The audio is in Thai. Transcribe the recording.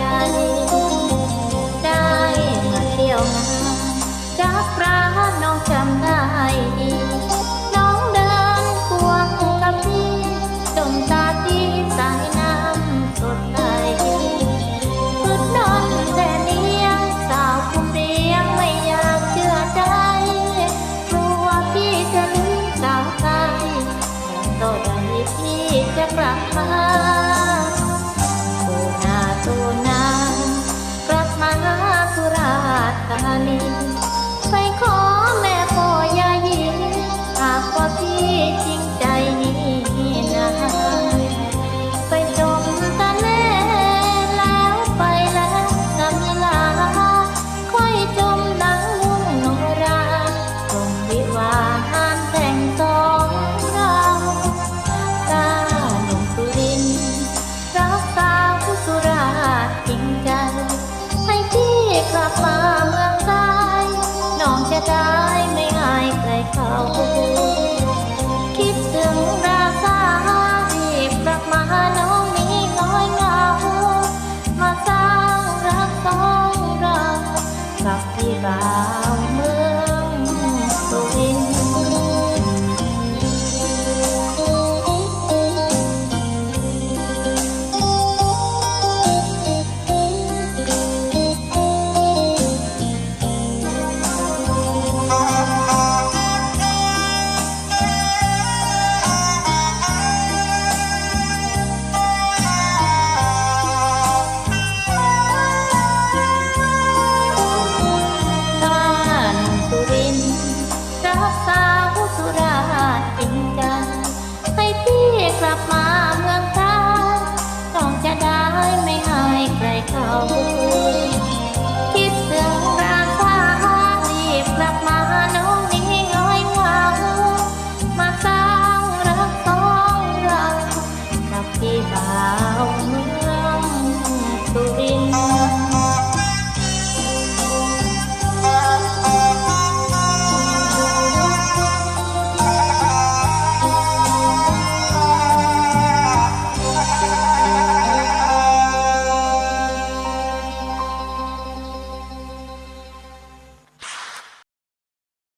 จาได้มาเที่ยวงานจาร้านน้องจำได้ดี น้องเดินควงกับพี่จมตาทีสายน้ำสดใสพืดนอนแต่นียสาวคุณเรีงไม่อยากเชื่อใจกลัวพี่จะลืมสาวใจต่อใดพี่จะกลับมา honey. ดาไม่อายใครเขาคิดถึงราษาที่ประมาน้องนี้น้อยเงามาสร้างรักสองเรากับพี่บ่า